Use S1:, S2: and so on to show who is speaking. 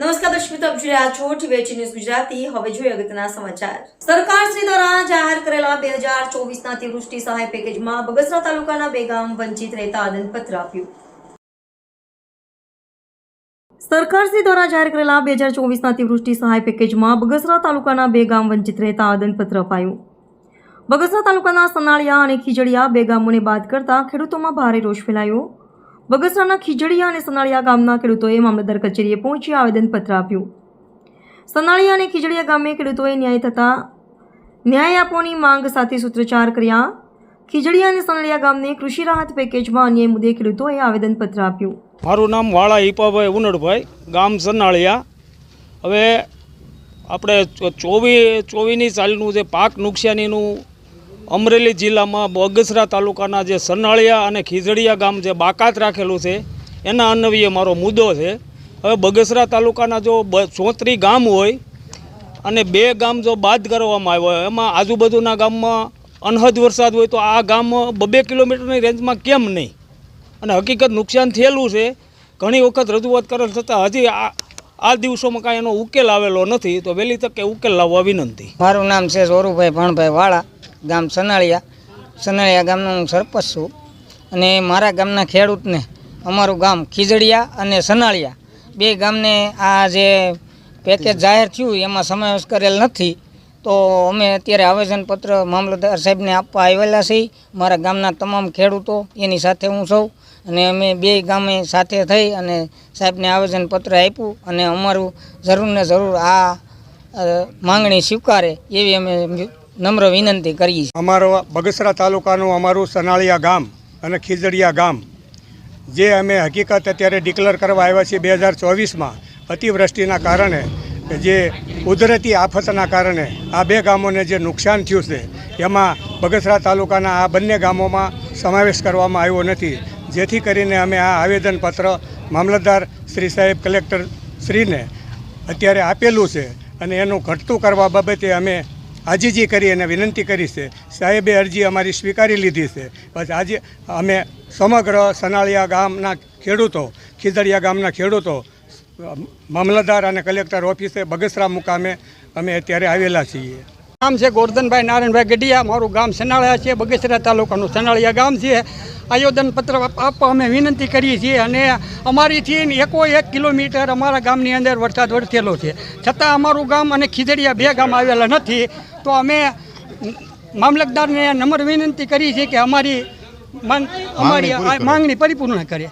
S1: નમસ્કાર દર્શક આપ જોઈ રહ્યા છો ટીવી ન્યૂઝ ગુજરાતી. હવે જોઈએ અગત્યના સમાચાર. સરકાર શ્રી દ્વારા જાહેર કરેલા બે હજાર ચોવીસના અતિવૃષ્ટિ સહાય પેકેજમાં બગસરા તાલુકાના બે ગામ વંચિત રહેતા આદનપત્ર આપ્યું. સરકાર શ્રી દ્વારા જાહેર કરેલા બે હજાર ચોવીસના અતિવૃષ્ટિ સહાય પેકેજમાં બગસરા તાલુકાના બે ગામ વંચિત રહેતા આદનપત્ર અપાયું. બગસરા તાલુકાના સનાળિયા અને ખીજડીયા બે ગામોને બાદ કરતા ખેડૂતોમાં ભારે રોષ ફેલાયો. બગસરાના ખીજડીયા અને સનાળિયા ગામના ખેડૂતોએ મામલતદાર કચેરીએ પહોંચી આવેદનપત્ર આપ્યું. સનાળિયા અને ખીજડીયા ગામે ખેડૂતોએ ન્યાય થતા ન્યાય આપવાની માંગ સાથે સૂત્રોચ્ચાર કર્યા. ખીજડીયા અને સનાળિયા ગામને કૃષિ રાહત પેકેજમાં અન્ય મુદ્દે ખેડૂતોએ આવેદનપત્ર આપ્યું.
S2: મારું નામ વાળા હિપાભાઈ ઉનડભાઈ, ગામ સનાળિયા. હવે આપણે ચોવી ચોવીની સાલનું જે પાક નુકસાનીનું અમરેલી જિલ્લામાં બગસરા તાલુકાના જે સનાળિયા અને ખીજડીયા ગામ જે બાકાત રાખેલું છે, એના અન્વયે મારો મુદ્દો છે. હવે બગસરા તાલુકાના જો ચોત્રી ગામ હોય અને બે ગામ જો બાદ કરવામાં આવ્યો હોય, એમાં આજુબાજુના ગામમાં અનહદ વરસાદ હોય તો આ ગામ બબે કિલોમીટરની રેન્જમાં કેમ નહીં? અને હકીકત નુકસાન થયેલું છે. ઘણી વખત રજૂઆત કરેલ છતાં હજી આ આ દિવસોમાં કાંઈ એનો ઉકેલ આવેલો નથી. તો વહેલી તકે ઉકેલ લાવવા વિનંતી.
S3: મારું નામ છે સોરુભાઈ ભણભાઈ વાળા. ગામ સનાળિયા. સનાળિયા ગામનો હું સરપંચ છું. અને મારા ગામના ખેડૂતને અમારું ગામ ખીજડીયા અને સનાળિયા. બે ગામને આ જે પેકેજ જાહેર થયું એમાં સમાવેશ કરેલ નથી. તો અમે અત્યારે આવેદનપત્ર મામલતદાર સાહેબને આપવા આવેલા છીએ. મારા ગામના તમામ ખેડૂતો એની સાથે હું સૌ અને અમે બે ગામે સાથે થઈ અને સાહેબને આવેદનપત્ર આપ્યું. અને અમારું જરૂર ને જરૂર આ માંગણી સ્વીકારે એવી અમે નમ્ર વિનંતી કરીએ છીએ.
S4: અમારો બગસરા તાલુકાનું અમારું સનાળિયા ગામ અને ખીજડીયા ગામ, જે અમે હકીકત અત્યારે ડિક્લેર કરવા આવ્યા છીએ બે હજાર ચોવીસમાં અતિવૃષ્ટિના કારણે, જે કુદરતી આફતના કારણે આ બે ગામોને જે નુકસાન થયું છે, એમાં બગસરા તાલુકાના આ બંને ગામોમાં સમાવેશ કરવામાં આવ્યો નથી. જેથી કરીને અમે આ આવેદનપત્ર મામલતદાર શ્રી સાહેબ કલેક્ટર શ્રીને અત્યારે આપેલું છે અને એનું ઘટતું કરવા બાબતે અમે આજીજી કરી અને વિનંતી કરી છે. સાહેબે અરજી અમારી સ્વીકારી લીધી છે. બસ આજે અમે સમગ્ર સનાળિયા ગામના ખેડૂતો ખીદડિયા ગામના ખેડૂતો મામલતદાર અને કલેક્ટર ઓફિસે બગસરા મુકામે અમે અત્યારે આવેલા છીએ.
S5: નામ છે ગોરધનભાઈ નારાયણભાઈ ગઢિયા મારું ગામ સનાળિયા છે બગસરા તાલુકાનું સનાળિયા ગામ છે. આયોજનપત્ર આપવા અમે વિનંતી કરીએ છીએ અને અમારીથી એકો એક કિલોમીટર અમારા ગામની અંદર વરસાદ વરસેલો છે. છતાં અમારું ગામ અને ખીજડીયા બે ગામ આવેલા નથી તો અમે મામલતદારને નમ્ર વિનંતી કરી છે કે અમારી અમારી માંગણી પરિપૂર્ણ કરે.